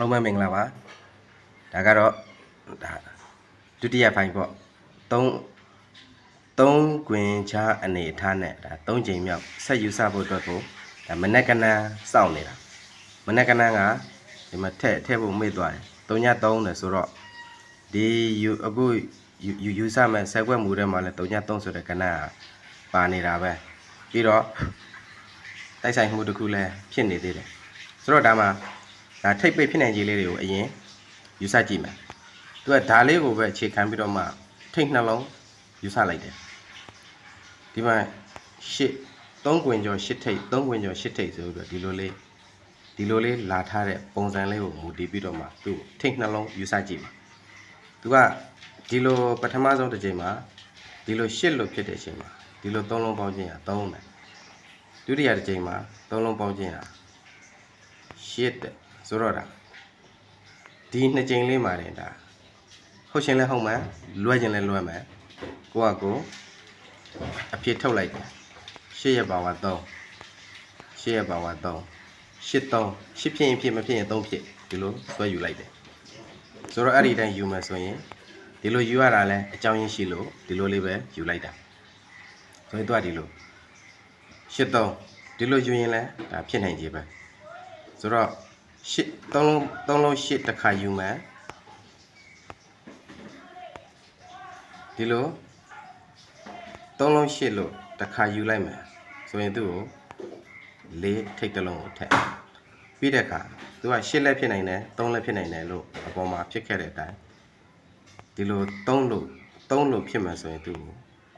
လုံးမမင်္ဂလာပါဒါကတော့ဒါဒုတိယပိုင်းပေါ့သုံးသုံးကွင်ချာအနေအထားနဲ့ဒါသုံးချိန်မြောက်ဆက်ယူဆဖို့အတွက်ကိုဒါမနက်ကနန်းစောင့်နေတာမနက်ကနန်းကဒီမှာထည့်ထည့်ဖို့မေ့သွားတယ်3ည3တယ်ဆိုတော့ဒီယူအခုယူယူယူဆမဲ့ဆက်ွက်မှုထဲမှာလဲ3ည3ဆိုတဲ့ကနန်းကပါနေတာပဲပြီးတော့တိုက်ဆိုင်မှုတစ်ခုလဲဖြစ်နေသေးတယ်ဆိုတော့ဒါမှာ ဒါထိပ်ပိတ်ဖြစ်နိုင်ခြေလေးတွေကိုအရင်ယူဆကြည့်မယ်သူကဒါလေးကိုပဲအခြေခံပြီးတော့မှထိတ်နှလုံးယူဆလိုက်တယ်ဒီမှာရှစ်သုံးကွင်ကျော်ရှစ်ထိပ်သုံးကွင်ကျော်ရှစ်ထိပ်ဆိုပြီးတော့ဒီလိုလေးဒီလိုလေးလာထားတဲ့ပုံစံလေးကိုမူတည်ပြီးတော့မှသူ့ကိုထိတ်နှလုံးယူဆကြည့်ပါသူကဒီလိုပထမဆုံးတစ်ချိန်မှာဒီလိုရှစ်လို့ဖြစ်တဲ့အချိန်မှာဒီလိုသုံးလုံးပေါင်းခြင်းဟာသုံးတယ်ဒုတိယတစ်ချိန်မှာသုံးလုံးပေါင်းခြင်းဟာရှစ်တဲ့ ဆိုတော့ဒါဒီနှစ်ကြိမ်လေးမှာတင်ဒါဟုတ်ရှင်လဲဟုတ်မှန်လွဲခြင်းလဲလွဲမှန်ကိုကကိုအဖြစ်ထုတ်လိုက်တယ်ရှစ်ရပါဝါ3ရှစ်ရပါဝါ3ရှစ်3ရှစ်ဖြစ်ရင်ဖြစ်မဖြစ်ရင်3ဖြစ်ဒီလိုဆွဲယူလိုက်တယ်ဆိုတော့အဲ့ဒီတိုင်းယူမယ်ဆိုရင်ဒီလိုယူရတာလဲအကြောင်းရင်းရှိလို့ဒီလိုလေးပဲယူလိုက်တာဆိုရင်သူကဒီလိုရှစ်3ဒီလိုယူရင်လဲဒါဖြစ်နိုင်ကြီးပဲဆိုတော့ ရှစ်သုံးလုံးသုံးလုံးရှစ်တစ်ခါယူမယ်ဒီလိုသုံးလုံးရှစ်လို့တစ်ခါယူလိုက်မယ်ဆိုရင်သူ့ကိုလေးထိတ်တစ်လုံးကိုထည့်ပြီးတဲ့အခါသူကရှစ်လက်ဖြစ်နိုင်တယ်သုံးလက်ဖြစ်နိုင်တယ်လို့အပေါ်မှာဖြစ်ခဲ့တဲ့အတိုင်းဒီလိုသုံးလို့သုံးလို့ဖြစ်မယ်ဆိုရင်သူ့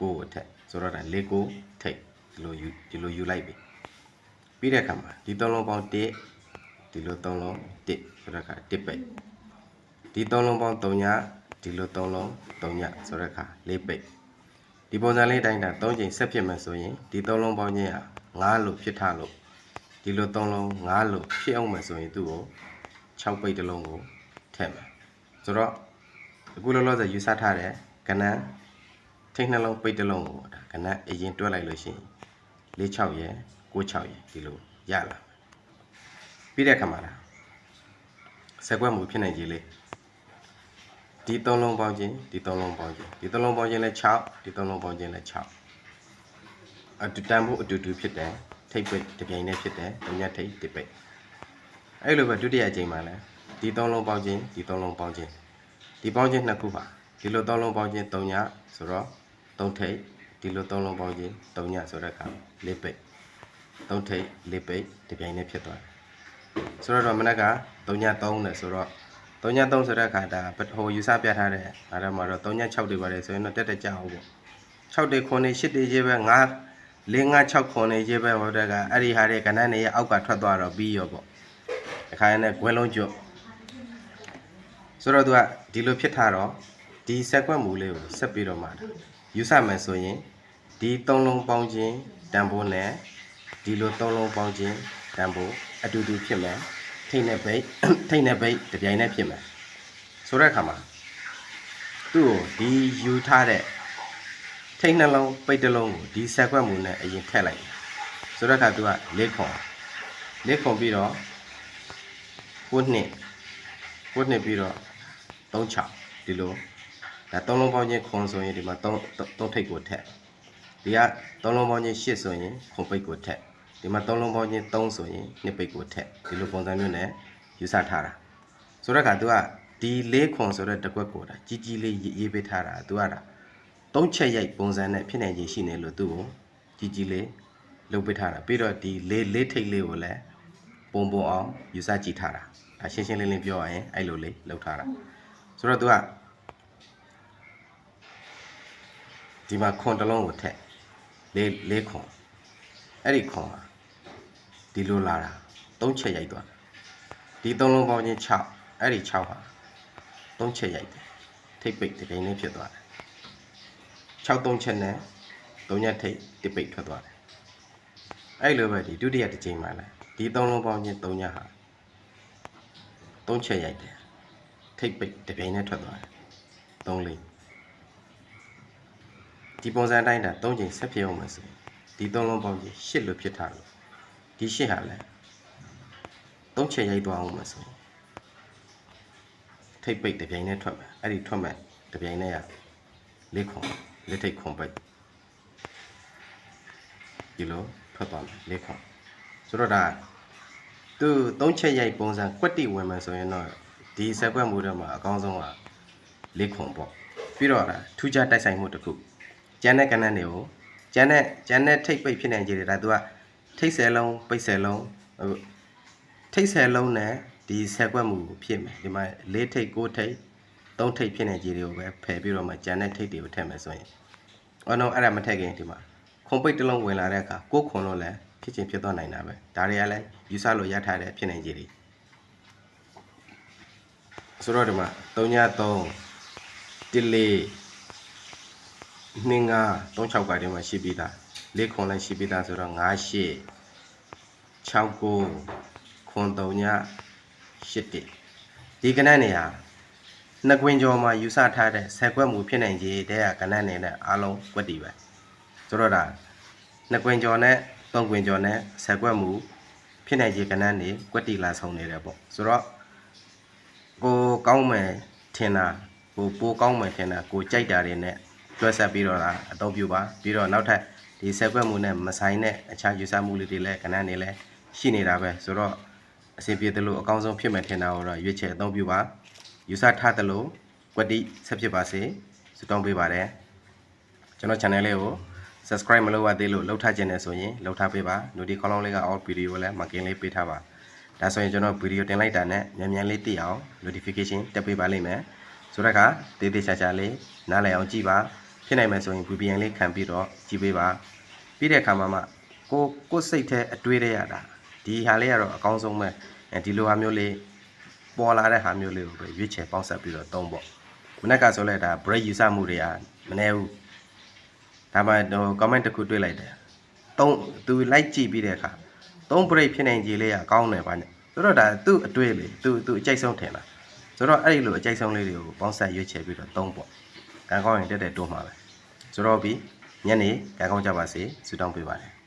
ကိုကိုယ်ကိုထည့်ဆိုတော့ဒါလေးကိုထိတ်ဒီလိုယူဒီလိုယူလိုက်ပြီပြီးတဲ့အခါမှာဒီသုံးလုံးပေါင်း1 ဒီလိုသုံးလုံး1ဆိုတော့အခါ1ပိတ်ဒီသုံးလုံးပေါင်း3ညဒီလိုသုံးလုံး3ညဆိုတော့အခါ4ပိတ်ဒီပုံစံလေးအတိုင်းတာ3ချိန်ဆက်ဖြစ်မယ်ဆိုရင်ဒီသုံးလုံးပေါင်းချင်းဟာ9လို့ဖြစ်ထားလို့ဒီလိုသုံးလုံး9လို့ဖြစ်အောင်မယ်ဆိုရင်သူ့ကို6ပိတ်တစ်လုံးကိုထည့်မယ်ဆိုတော့အခုလောလောဆယ်ယူဆထားတဲ့ကဏ္ဍထိတ်နှလုံးပိတ်တစ်လုံးကိုဒါကဏ္ဍအရင်တွဲလိုက်လို့ရှိရင်46ရယ်96ရယ်ဒီလိုရလာမယ် ပြီးတဲ့အခါမှာလားဆက်ကွက်မှုဖြစ်နိုင်ကြီးလေးဒီသုံးလုံးပေါင်းခြင်းဒီသုံးလုံးပေါင်းခြင်းဒီသုံးလုံးပေါင်းခြင်းလည်း6ဒီသုံးလုံးပေါင်းခြင်းလည်း6အတူတန်ဖို့အတူတူဖြစ်တယ်ထိပ်ပိတ်တစ်ပြိုင်တည်းဖြစ်တယ်ဒုညထိပ်တစ်ပိတ်အဲ့လိုပဲဒုတိယအကြိမ်မှာလည်းဒီသုံးလုံးပေါင်းခြင်းဒီသုံးလုံးပေါင်းခြင်းဒီပေါင်းခြင်းနှစ်ခုပါဒီလိုသုံးလုံးပေါင်းခြင်း3ညဆိုတော့3ထိပ်ဒီလိုသုံးလုံးပေါင်းခြင်း3ညဆိုတဲ့အခါ4ပိတ်3ထိပ်4ပိတ်တစ်ပြိုင်တည်းဖြစ်သွားတယ် ဆိုတော့မနက်က3ည3နဲ့ဆိုတော့3ည3ဆိုတဲ့အခါဒါဟိုယူဆပြထားတဲ့အားရမှာတော့3ည6တွေပါတယ်ဆိုရင်တော့တက်တက်ကြအောင်ပေါ့6တွေ9တွေ10တွေရေးပဲ9 4 5 6 9တွေရေးပဲဟိုတက်ကအဲ့ဒီဟာတွေကဏ္ဍနေရဲ့အောက်ကထွက်သွားတော့ပြီးရောပေါ့ဒီခါရနဲ့ခွဲလုံးကျွတ်ဆိုတော့သူကဒီလိုဖြစ်ထားတော့ဒီဆက်ကွက်မူလေးကိုဆက်ပြီးတော့မှယူဆမယ်ဆိုရင်ဒီ3လုံးပေါင်းခြင်းတန်ဖိုးနဲ့ဒီလို3လုံးပေါင်းခြင်းတန်ဖိုး အတူတူဖြစ်မယ်ထိတ်နဲ့ဘိတ်ထိတ်နဲ့ဘိတ်တပြိုင်နက်ဖြစ်မယ်ဆိုတဲ့အခါမှာသူ့ကိုဒီယူထားတဲ့ထိတ်နှလုံးပိတ်တစ်လုံးကိုဒီဆက်ကွက်မူနဲ့အရင်ထည့်လိုက်တယ်ဆိုတော့အခါသူကလေးခွန်လေးခွန်ပြီးတော့ကိုနှစ်ကိုနှစ်ပြီးတော့36ဒီလိုဒါသုံးလုံးပေါင်းချင်းခွန်ဆိုရင်ဒီမှာ3 3ထိပ်ကိုထည့်ဒီကသုံးလုံးပေါင်းချင်း8ဆိုရင်ခွန်ပိတ်ကိုထည့် ဒီမှာသုံးလုံးပေါင်းချင်း3ဆိုရင်နှစ်ပိတ်ကိုထည့်ဒီလိုပုံစံမျိုးနဲ့ယူဆထားတာဆိုတော့အခါသူကဒီလေးခွန်ဆိုတဲ့တစ်ကွက်ကိုဒါကြီးကြီးလေးရေးပေးထားတာသူကဒါသုံးချက်ရိုက်ပုံစံနဲ့ဖြစ်နိုင်ခြင်းရှိနေလို့သူ့ကိုကြီးကြီးလေးလုပ်ပေးထားတာပြီးတော့ဒီလေးလေးထိပ်လေးကိုလည်းပုံပုံအောင်ယူဆကြည့်ထားတာအရှင်းရှင်းလင်းလင်းပြောရရင်အဲ့လိုလေးလုပ်ထားတာဆိုတော့သူကဒီမှာခွန်တစ်လုံးကိုထက်လေးလေးခွန်အဲ့ဒီခွန်ဟာ ဒီလိုလာတာသုံးချက်ရိုက်သွားတာဒီသုံးလုံးပေါင်းချင်း6အဲ့ဒီ6ဟာသုံးချက်ရိုက်တယ်ထိပ်ပိတ်တစ်ကိန်းလေးဖြစ်သွားတယ်6သုံးချက်နဲ့သုံးညက်ထိပ်တစ်ပိတ်ထွက်သွားတယ်အဲ့လိုပဲဒီဒုတိယတစ်ချိန်မှာလဲဒီသုံးလုံးပေါင်းချင်းသုံးညက်ဟာသုံးချက်ရိုက်တယ်ထိပ်ပိတ်တစ်ပြိုင်နဲ့ထွက်သွားတယ်သုံးလေးဒီပုံစံအတိုင်းတာ၃ချိန်ဆက်ဖြစ်အောင်မယ်ဆိုရင်ဒီသုံးလုံးပေါင်းချင်း၈လို့ဖြစ်ထားလို့ ဒီ၈ဟာလဲသုံးချက်ရိုက်သွားအောင်မယ်ဆိုရင်ထိတ်ပိတ်တစ်ပြိုင်နဲ့ထွက်မယ်အဲ့ဒီထွက်မယ်တစ်ပြိုင်နဲ့ရလေးခွန်လက်ထိတ်ခွန်ပိတ်ဒီလိုထွက်သွားမယ်လေးခွန်ဆိုတော့ဒါသူသုံးချက်ရိုက်ပုံစံကွက်တိဝင်မယ်ဆိုရင်တော့ဒီဆက်ကွက်မှုတွေမှာအကောင်းဆုံးကလေးခွန်ပေါ့ပြီးတော့ဒါထူးခြားတိုက်ဆိုင်မှုတစ်ခုကျန်တဲ့ကဏ္ဍတွေကိုကျန်တဲ့ကျန်တဲ့ထိတ်ပိတ်ဖြစ်နိုင်ကြတယ်ဒါသူက ထိတ်ဆယ်လုံးပိတ်ဆယ်လုံးဟိုထိတ်ဆယ်လုံးနဲ့ဒီဆက်ကွက်မှုကိုဖြစ်မယ်ဒီမှာလေးထိတ်ကိုးထိတ်သုံးထိတ်ဖြစ်နေကြီးတွေကိုပဲဖယ်ပြီးတော့မှကြံတဲ့ထိတ်တွေကိုထည့်မယ်ဆိုရင်အော်နော်အဲ့ဒါမထည့်ခင်ဒီမှာခွန်ပိတ်တစ်လုံးဝင်လာတဲ့အခါကိုးခွန်လို့လည်းဖြစ်ချင်းဖြစ်သွားနိုင်တာပဲဒါတွေကလည်းယူဆလို့ရထားတဲ့ဖြစ်နေကြီးတွေဆိုတော့ဒီမှာ3ည3 1လေးနှင်းငါ3 6ပါးဒီမှာရှိပြီးသား လေးခွန်လည်းရှိပြီးသားဆိုတော့9 8 6ကိုခွန်3ည8တိဒီကနန်းနေဟာနှစ်ကွင်းကျော်မှာယူဆထားတဲ့ဆက်ကွက်မှုဖြစ်နိုင်ခြေတဲ့ကနန်းနေနဲ့အားလုံးကွက်တီပဲဆိုတော့ဒါနှစ်ကွင်းကျော်နဲ့သုံးကွင်းကျော်နဲ့ဆက်ကွက်မှုဖြစ်နိုင်ခြေကနန်းနေကွက်တီလာဆုံးနေတယ်ပေါ့ဆိုတော့ကိုကောင်းမယ်ထင်တာကိုပိုကောင်းမယ်ထင်တာကိုကြိုက်တာတွေနဲ့တွဲဆက်ပြီးတော့လာအသုံးပြုပါပြီးတော့နောက်ထပ် ဒီဆက်ကွက်မှုနဲ့မဆိုင်တဲ့အခြားယူဆမှုလေးတွေလည်းကနန်းနေလဲရှိနေတာပဲဆိုတော့အဆင်ပြေသလိုအကောင်းဆုံးဖြစ်မယ်ထင်တာကိုတော့ရွေးချယ်အသုံးပြုပါယူဆထားသလိုကွက်တိဆက်ဖြစ်ပါစေဆုတောင်းပေးပါတယ်ကျွန်တော် channel လေးကို subscribe မလုပ်ရသေးလို့လှုပ်ထားခြင်းနဲ့ဆိုရင်လှုပ်ထားပေးပါ notification ခေါင်းလုံးလေးက all video ကိုလည်းမကင်းလေးပေးထားပါဒါဆိုရင်ကျွန်တော် video တင်လိုက်တာနဲ့မြန်မြန်လေးသိအောင် notification တက်ပေးပါလိမ့်မယ်ဆိုတော့ကတေးသေးချာချာလေးနားလည်အောင်ကြည့်ပါဖြစ်နိုင်မယ်ဆိုရင် VPN လေးခံပြီးတော့ကြည့်ပေးပါ ပြီးတဲ့အခါမှာမှကိုကိုယ်စိတ်ထဲအတွေးရရတာဒီဟာလေးကတော့အကောင်းဆုံးပဲအဲဒီလိုဟာမျိုးလေးပေါ်လာတဲ့ဟာမျိုးလေးကိုပဲရွေးချယ်ပေါင်းဆက်ပြီးတော့သုံးပေါ့မနေ့ကဆိုလဲဒါ break ယူဆမှုတွေကမနေဘူးဒါမှတော့ comment တစ်ခုတွေ့လိုက်တယ်။သုံးသူ like ကြည့်ပြီးတဲ့အခါသုံး break ဖြစ်နိုင်ကြလေးကကောင်းတယ်ဗျာည။ဆိုတော့ဒါသူ့အတွေ့လေသူသူအကြိုက်ဆုံးထင်တာ။ဆိုတော့အဲ့ဒီလိုအကြိုက်ဆုံးလေးတွေကိုပေါင်းဆက်ရွေးချယ်ပြီးတော့သုံးပေါ့။ကံကောင်းရင်တက်တက်တိုးမှာပဲ။ဆိုတော့ပြီး ညနေကံကောင်းကြပါစေဆုတောင်းပေးပါတယ်။